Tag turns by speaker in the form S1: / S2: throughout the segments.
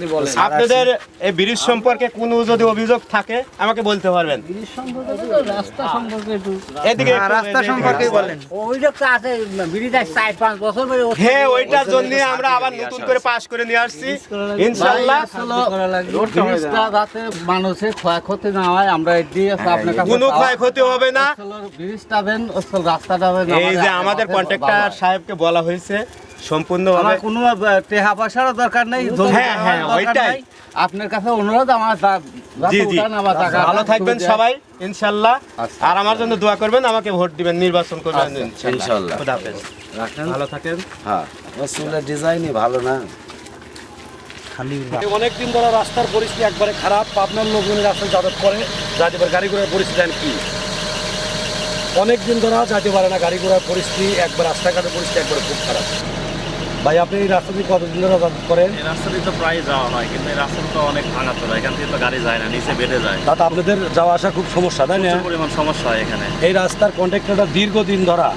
S1: আপনি বলেন।
S2: আপনাদের এই ব্রিজ সম্পর্কে কোনো যদি অভিযোগ থাকে আমাকে বলতে পারবেন।
S3: রাস্তা সম্পর্কে একটু
S2: এদিকে
S1: হ্যাঁ, রাস্তা সম্পর্কে বলেন।
S3: অভিযোগ তো আছে ব্রিজ চার পাঁচ বছর ধরে
S2: হ্যাঁ ওইটার জন্য আমরা আবার নতুন করে পাস করে নিয়ে আসছি। ইনশাল্লাহ
S3: ব্রিজটা যাতে মানুষের ক্ষয়ক্ষতি না হয় আমরা এটি আপনার কাছে
S2: কোনো ক্ষয়ক্ষতি হবে না।
S3: ব্রিজটা দেন রাস্তাটা দেন
S2: এই যে আমাদের কন্ট্রাক্টর সাহেবকে বলা হয়েছে সম্পূর্ণভাবে
S3: আমার কোনো টেহা পয়সারও দরকার নেই
S2: হ্যাঁ, হ্যাঁ, ওইটাই।
S3: আপনার কাছে অনুরোধ আমার
S2: জি জি। ভালো থাকবেন সবাই ইনশাল্লাহ।
S3: আচ্ছা।
S2: আর আমার জন্য দোয়া করবেন আমাকে ভোট দিবেন নির্বাচন করবেন
S1: ইনশাল্লাহ।
S2: ইনশাল্লাহ। ভালো থাকেন।
S1: হ্যাঁ। রসুলের ডিজাইনই ভালো না।
S4: অনেক দিন ধরে রাস্তার পরিস্থিতি একবারে খারাপ। পাবনার লোকজন রাস্তায় যাতায়াত করে যাতে পারে গাড়ি ঘোড়ার পরিস্থিতি কি? অনেক দিন ধরে যাইতে পারে না গাড়ি ঘোড়ার পরিস্থিতি একবার রাস্তাঘাটের পরিস্থিতি একবারে খুব খারাপ। ভাই আপনি এই রাস্তা দিয়ে কতদিন ধরে যাতায়াত করেন?
S5: এই রাস্তা দিয়ে তো প্রায় যাওয়া হয় কিন্তু এই রাস্তাটা তো অনেক ভাঙা চলে এখান থেকে তো গাড়ি যায় না নিচে বেড়ে যায়।
S4: তাতে আপনাদের যাওয়া আসা খুব সমস্যা তাই না?
S5: পরিমাণ সমস্যা হয় এখানে।
S4: এই রাস্তার কন্ট্রাক্টরটা দীর্ঘদিন ধরা।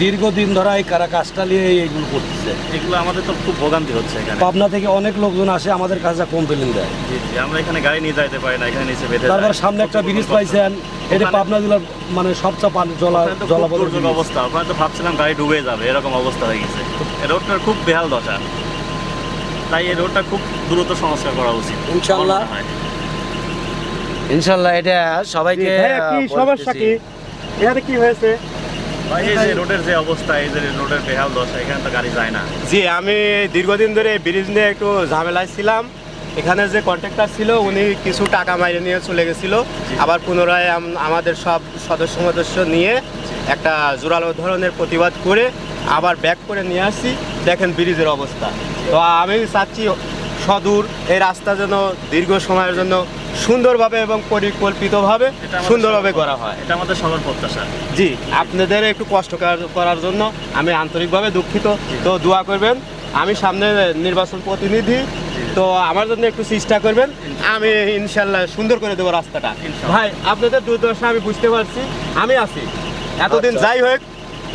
S4: দীর্ঘদিন ধরা এই কারা কাজটা নিয়ে এইগুলো করতেছে।
S5: এগুলো আমাদের তো খুব ভোগান্তি হচ্ছে এখানে।
S4: পাবনা থেকে অনেক লোকজন আসে আমাদের কাছে কমপ্লেন দেয়।
S5: জি জি আমরা এখানে গাড়ি নিয়ে যাইতে পারি না এখানে নিচে বেঁধে
S4: তারপর সামনে একটা ব্রিজ পাইছেন এটা পাবনা জেলার মানে সবচেয়ে পানি জলা জলাবদ্ধ
S5: অবস্থা ওখানে তো ভাবছিলাম গাড়ি ডুবে যাবে এরকম অবস্থা হয়ে গেছে। রোডটার খুব বেহাল দশা। তাই এই রোডটা খুব দ্রুত সংস্কার করা উচিত
S4: ইনশাল্লাহ।
S1: ইনশাল্লাহ এটা সবাইকে
S2: সমস্যা কি। এখানে কি হয়েছে?
S5: ভাই রোডের যে অবস্থা এই যে রোডের বেহাল দশা এখানে তো গাড়ি যায় না।
S2: জি আমি দীর্ঘদিন ধরে ব্রিজ নিয়ে একটু ঝামেলায় ছিলাম। এখানে যে কন্ট্রাক্টর ছিল উনি কিছু টাকা মাইরে নিয়ে চলে গেছিল। আবার পুনরায় আম- আমাদের সব সদস্য সদস্য নিয়ে একটা জোরালো ধরনের প্রতিবাদ করে আবার ব্যাক করে নিয়ে আসছি। দেখেন ব্রিজের অবস্থা। তো আমি চাচ্ছি সদূর এই রাস্তা যেন দীর্ঘ সময়ের জন্য সুন্দরভাবে এবং পরিকল্পিতভাবে সুন্দরভাবে করা হয়।
S5: এটা আমাদের সবার প্রত্যাশা।
S2: জি আপনাদের একটু কষ্ট করার- জন্য আমি আন্তরিকভাবে দুঃখিত। তো দোয়া করবেন আমি সামনে নির্বাচন প্রতিনিধি তো আমার জন্য একটু চেষ্টা করবেন আমি ইনশাল্লাহ সুন্দর করে দেবো রাস্তাটা। ভাই আপনাদের দুর্দশা আমি বুঝতে পারছি আমি আছি। এতদিন
S1: আচ্ছা।
S2: যাই হোক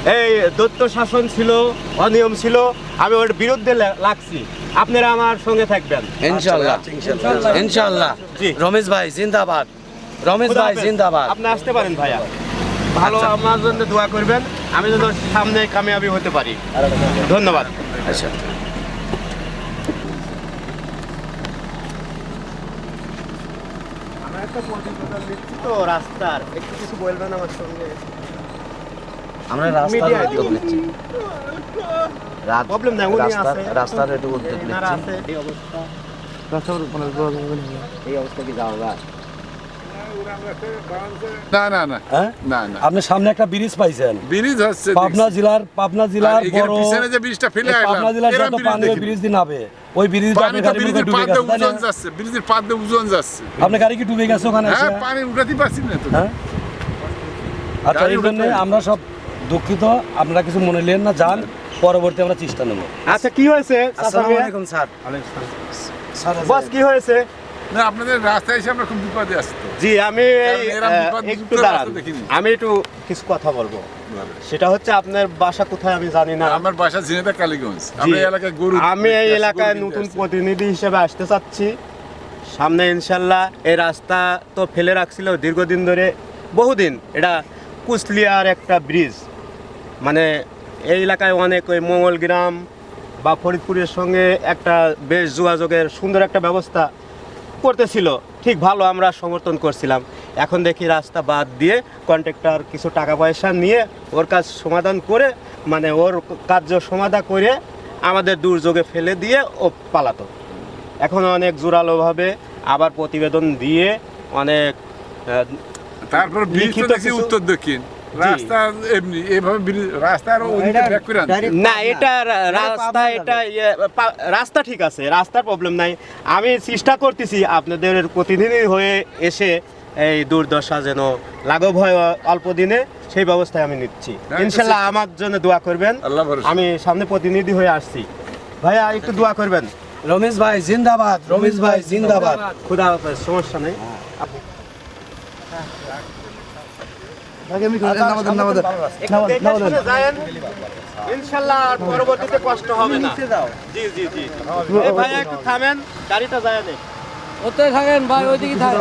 S2: এই দত্ত শাসন ছিল অনিয়ম ছিল আমি ওর বিরুদ্ধে লাগছি। আপনারা আমার সঙ্গে থাকবেন।
S1: ইনশাল্লাহ ইনশাল্লাহ।
S2: জি।
S1: রমেশ ভাই জিন্দাবাদ। রমেশ ভাই। জিন্দাবাদ।
S2: আপনি আসতে পারেন ভাইয়া। ভালো আমার জন্য দোয়া করবেন। আমি যেন সামনে কামিয়াবি হতে পারি। ধন্যবাদ।
S1: আচ্ছা।
S2: আমরা একটা প্রতিবেদন দিচ্ছি তো রাস্তার। একটু কিছু বলবেন আমার সঙ্গে?
S1: আমরা রাস্তার উদ্যোগ নিচ্ছি। রাস্তার একটু উদ্যোগ নিচ্ছি।
S2: আছে। এই অবস্থা।
S1: এই অবস্থা কি যাওয়া যায়?
S6: না না না।
S4: হ্যাঁ?
S6: না না।
S4: আপনি সামনে একটা ব্রিজ পাইছেন।
S6: ব্রিজ হচ্ছে
S4: পাবনা জেলার পাবনা জেলার বড়
S6: পিছনে যে ব্রিজটা ফেলে
S4: পাবনা জেলার যত পানি ব্রিজ দিয়ে ওই আপনি গাড়ি
S6: ব্রিজের
S4: ডুবে
S6: পাতে
S4: গেছে তাই
S6: যাচ্ছে ব্রিজের
S4: আপনার গাড়ি কি ডুবে গেছে ওখানে?
S6: হ্যাঁ পানি উঠাতে পারছি না তো।
S4: হ্যাঁ? আচ্ছা এই জন্য আমরা সব দুঃখিত আপনারা কিছু মনে নেন না যান পরবর্তী আমরা চেষ্টা নেব।
S2: আচ্ছা কি হয়েছে
S1: আসসালামু আলাইকুম স্যার।
S2: বস কি হয়েছে?
S6: না আপনাদের রাস্তায় এসে আমরা খুব বিপদে আসছি
S2: জি আমি একটু দাঁড়ান। আমি একটু কিছু কথা বলব। সেটা হচ্ছে আপনার বাসা কোথায় আমি জানি না।
S6: আমার বাসা ঝিনেদা কালীগঞ্জ। আমি এই এলাকায় গরু
S2: আমি এই এলাকায় নতুন প্রতিনিধি হিসেবে আসতে চাচ্ছি। সামনে ইনশাল্লাহ এই রাস্তা তো ফেলে রাখছিল দীর্ঘদিন ধরে। বহুদিন এটা কুচলিয়ার একটা ব্রিজ মানে এই এলাকায় অনেক ওই মঙ্গলগ্রাম বা ফরিদপুরের সঙ্গে একটা বেশ যোগাযোগের সুন্দর একটা ব্যবস্থা করতেছিল। ঠিক ভালো আমরা সমর্থন করছিলাম। এখন দেখি রাস্তা বাদ দিয়ে কন্ট্রাক্টর কিছু টাকা পয়সা নিয়ে ওর কাজ সমাধান করে মানে ওর কার্য সমাধা করে আমাদের দুর্যোগে ফেলে দিয়ে ও পালাতো। এখন অনেক জোরালোভাবে আবার প্রতিবেদন দিয়ে অনেক
S6: তারপর উত্তর দক্ষিণ রাস্তা এমনি এভাবে ব্রিজ রাস্তা আরও ওদিকে ব্যাক করে
S2: না এটা রাস্তা এটা ইয়ে, রাস্তা ঠিক আছে রাস্তার প্রবলেম নাই। আমি চেষ্টা করতেছি আপনাদের প্রতিনিধি হয়ে এসে এই দুর্দশা যেন লাঘব হয় অল্প দিনে সেই ব্যবস্থায় আমি নিচ্ছি।
S6: হ্যাঁ,
S2: ইনশাল্লাহ আমার জন্য দোয়া করবেন। আমি সামনে প্রতিনিধি হয়ে আসছি। ভাইয়া একটু দোয়া করবেন।
S4: রমেশ ভাই জিন্দাবাদ রমেশ ভাই জিন্দাবাদ।
S2: খুদা সমস্যা নেই। ইনশাল্লাহ পরবর্তীতে কষ্ট হবে না। জি জি জি। ভাই একটু থামেন গাড়িটা যায়
S3: ওতে থাকেন ভাই ওইদিকে থাকেন।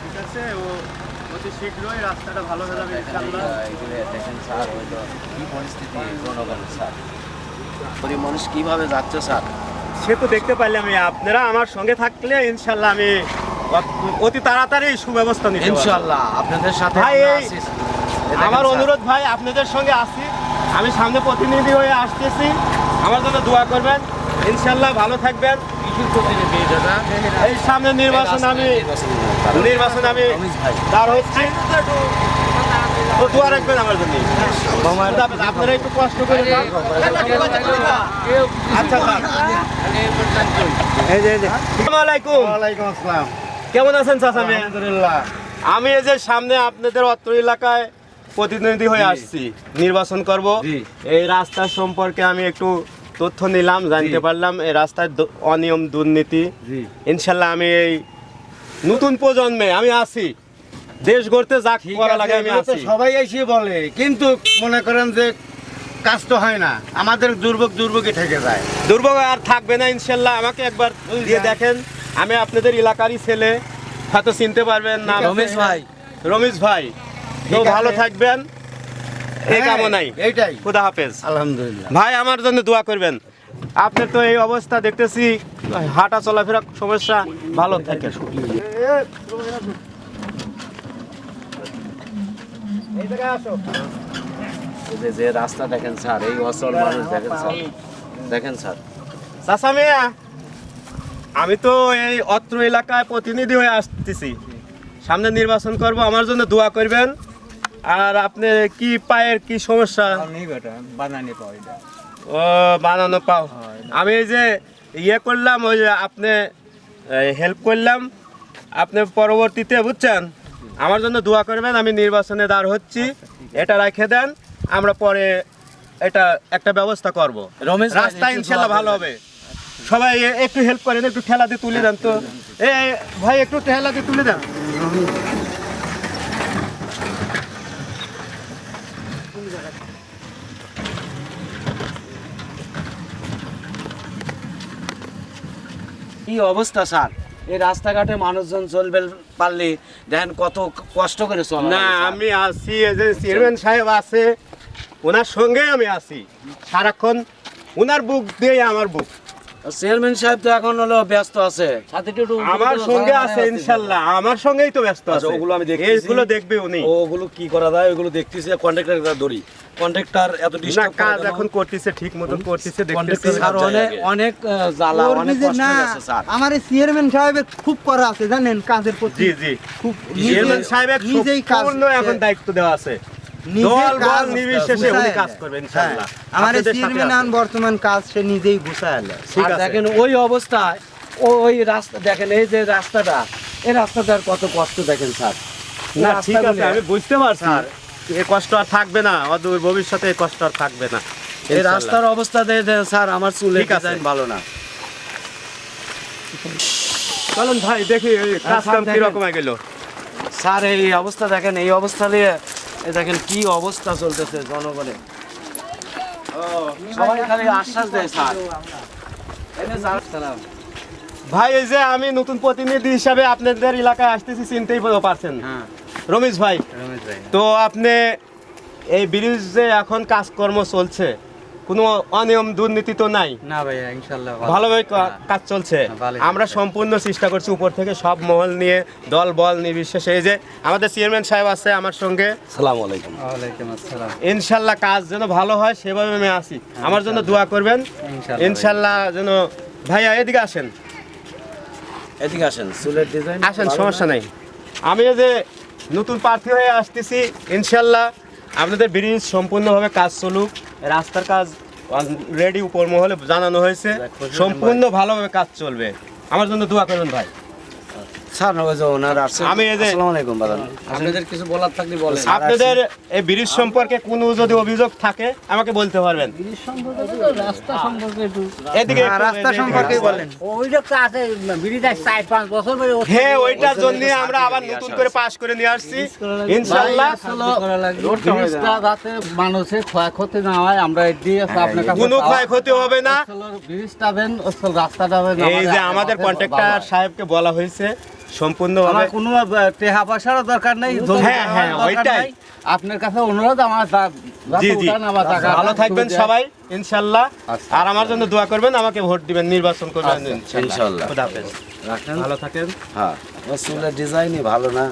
S2: ঠিক আছে ও অতি শীঘ্রই রাস্তাটা ভালো হয়ে যাবে
S1: কি পরিস্থিতি জনগণের স্যার গরিব মানুষ কীভাবে যাচ্ছে স্যার?
S2: সে তো দেখতে পারলাম আমি আপনারা আমার সঙ্গে থাকলে ইনশাল্লাহ আমি অতি তাড়াতাড়ি সুব্যবস্থা নিতে
S1: ইনশাল্লাহ আপনাদের সাথে
S2: ভাই,
S1: আমরা
S2: অনুরোধ ভাই আপনাদের সঙ্গে আসি আমি সামনে প্রতিনিধি হয়ে আসতেছি। আমার জন্য দোয়া করবেন। ইনশাল্লাহ ভালো থাকবেন? এই সামনে নির্বাচন আমি
S1: নির্বাচন-
S2: আমি দাঁড় হচ্ছি। তো দোয়া রাখবেন আমার জন্য। আপনারা একটু কষ্ট করে আচ্ছা স্যার আসসালামু কেমন আছেন চাচা?
S3: আলহামদুলিল্লাহ।
S2: আমি এই যে সামনে আপনাদের অত্র এলাকায় প্রতিনিধি হয়ে আসছি। নির্বাচন করব। এই রাস্তার সম্পর্কে আমি একটু তথ্য নিলাম জানতে পারলাম। এই রাস্তার অনিয়ম দুর্নীতি। ইনশাল্লাহ আমি এই নতুন প্রজন্মে আমি আছি দেশ গড়তে যা করা লাগে আমি আছি।
S3: সবাই এসে বলে কিন্তু মনে করেন যে কাজ তো হয় না আমাদের দুর্ভোগ দুর্ভোগই থেকে যায়।
S2: দুর্ভোগ আর থাকবে না ইনশাল্লাহ। আমাকে একবার দিয়ে দেখেন আমি আপনাদের এলাকারই ছেলে হয়তো চিনতে পারবেন না।
S1: রমেশ ভাই।
S2: রমেশ ভাই। তো ভালো থাকবেন। এই
S3: হ্যাঁ,
S2: কামনাই
S3: এইটাই।
S2: খুদা হাফেজ।
S3: আলহামদুলিল্লাহ।
S2: ভাই আমার জন্য দোয়া করবেন। আপনার তো এই অবস্থা দেখতেছি হাঁটা চলাফেরা সমস্যা ভালো থাকে
S1: এই যে- যে রাস্তা দেখেন স্যার এই অসল মানুষ দেখেন স্যার। দেখেন স্যার।
S2: চাচা মিয়া আমি তো এই অত্র এলাকায় প্রতিনিধি হয়ে আসতেছি। সামনে নির্বাচন করব আমার জন্য দোয়া করবেন। আর আপনি কি পায়ের কি সমস্যা? ও বানানো পাও। আমি এই যে ইয়ে করলাম ওই যে আপনি হেল্প করলাম। আপনি পরবর্তীতে বুঝছেন? আমার জন্য দোয়া করবেন আমি নির্বাচনে দাঁড় হচ্ছি। এটা রেখে দেন আমরা পরে এটা একটা ব্যবস্থা করব।
S1: রমেশ
S2: রাস্তা ইনশাল্লাহ ভালো হবে। সবাই একটু হেল্প করেন একটু ঠেলা দিয়ে তুলে দেন তো। এ এ, ভাই একটু ঠেলা দিয়ে তুলে দেন।
S1: কি অবস্থা স্যার? এই রাস্তাঘাটে মানুষজন চলবে পারলে দেখেন কত কষ্ট করে চলা
S2: না আমি আছি যে চেয়ারম্যান সাহেব আছে ওনার সঙ্গে আমি আছি। সারাক্ষণ ওনার বুক দিয়ে আমার বুক।
S1: চেয়ারম্যান সাহেব তো এখন হলো ব্যস্ত আছে।
S2: আমার সঙ্গে আছে ইনশাল্লাহ। আমার সঙ্গেই তো ব্যস্ত আছে।
S4: আচ্ছা, ওগুলো আমি দেখি
S2: এইগুলো দেখবে উনি।
S4: ওগুলো কি করা যায়? ওগুলো দেখতেছি কন্ট্রাক্টর ধরি। কন্ট্রাক্টর এত ডিস্টার্ব
S2: কাজ এখন করতেছে ঠিক মতো করতেছে দেখতেছি।
S1: অনেক অনেক জ্বালা অনেক কষ্ট গেছে স্যার।
S7: আমার চেয়ারম্যান সাহেবের খুব করা আছে জানেন কাজের প্রতি।
S2: জি জি।
S7: খুব
S2: চেয়ারম্যান সাহেবের
S7: নিজেই কাজ
S2: এখন দায়িত্ব দেওয়া আছে।
S7: হ্যাঁ,
S2: আছে।
S7: বর্তমান কাজ সে নিজেই গুছায়
S2: আছে।
S1: দেখেন ওই অবস্থায় ও ওই রাস্তা দেখেন এই যে রাস্তাটা এই রাস্তাটার কত কষ্ট দেখেন স্যার।
S2: না ঠিক আছে আমি বুঝতে পারছি। এ কষ্ট আর থাকবে না অদূর ভবিষ্যতে এই কষ্ট আর থাকবে না
S1: এই রাস্তার অবস্থা স্যার আমার চুলে ভালো না।
S2: চলুন ভাই দেখি এই কাজ কাম। কীরকম গেল।
S1: স্যার এই অবস্থা দেখেন এই অবস্থা নিয়ে দেখেন কি অবস্থা চলতেছে জনগণের। সবাই খালি আশ্বাস দেয় স্যার। এই যে স্যার, সালাম।
S2: ভাই এই যে আমি নতুন প্রতিনিধি হিসাবে আপনাদের এলাকায় আসতেছি চিনতেই পারছেন।
S1: হ্যাঁ।
S2: রমেশ ভাই তো আপনি এই ব্রিজ এখন কাজকর্ম চলছে? কোনো অনিয়ম দুর্নীতি তো নাই?
S3: না ভাইয়া ইনশাল্লাহ
S2: ভালোভাবে কাজ চলছে?
S3: হ্যাঁ,
S2: আমরা সম্পূর্ণ চেষ্টা করছি উপর থেকে সব মহল নিয়ে দল বল নির্বিশেষে। এই যে আমাদের চেয়ারম্যান সাহেব আছে আমার সঙ্গে।
S4: সালাম আলাইকুম।
S3: ওয়ালাইকুম আসসালাম।
S2: ইনশাল্লাহ কাজ যেন ভালো হয় সেভাবে আমি আসি আমার জন্য দোয়া করবেন।
S3: ইনশাল্লাহ।
S2: ইনশাল্লাহ যেন ভাইয়া এদিকে আসেন।
S1: এদিকে আসেন চুলের ডিজাইন
S2: আসেন সমস্যা নাই। আমি এই যে নতুন প্রার্থী হয়ে আসতেছি ইনশাল্লাহ। আপনাদের ব্রিজ সম্পূর্ণভাবে কাজ চলুক। রাস্তার কাজ রেডি উপর মহলে জানানো হয়েছে। সম্পূর্ণ ভালোভাবে কাজ চলবে। আমার জন্য দোয়া করুন ভাই।
S1: স্যার ওনার আসছে।
S2: আমি এই যে-
S1: আসসালামু আলাইকুম বাদান
S3: আপনাদের কিছু বলার থাকলে বলেন।
S2: আপনাদের এই ব্রিজ সম্পর্কে কোনো যদি অভিযোগ থাকে আমাকে বলতে পারবেন।
S3: রাস্তা সম্পর্কে একটু
S2: এদিকে
S7: হ্যাঁ, রাস্তা সম্পর্কে বলেন।
S3: ওইটা কাছে ব্রিজ চার পাঁচ বছর ধরে
S2: হ্যাঁ ওইটার জন্য আমরা আবার নতুন করে পাশ করে নিয়ে আসছি। ইনশাল্লাহ।
S3: ব্রিজটা যাতে মানুষের ক্ষয়ক্ষতি না হয় আমরা আপনার কাছে
S2: কোনো ক্ষয়ক্ষতি হবে না।
S3: ব্রিজটা দেন রাস্তাটা
S2: এই যে আমাদের কন্ট্রাক্টর সাহেবকে বলা হয়েছে সম্পূর্ণভাবে
S3: কোনো টেহা পয়সারও দরকার নেই
S2: হ্যাঁ, হ্যাঁ, ওইটাই।
S3: আপনার কাছে অনুরোধ আমার
S2: জি জি। ভালো থাকবেন সবাই ইনশাল্লাহ।
S3: আচ্ছা।
S2: আর আমার জন্য দোয়া করবেন আমাকে ভোট দিবেন নির্বাচন করবেন
S3: আচ্ছা,
S1: ইনশাল্লাহ।
S2: খুদা হাফেজ।
S1: রাখেন।
S2: ভালো থাকেন।
S1: হ্যাঁ। ডিজাইনই ভালো না।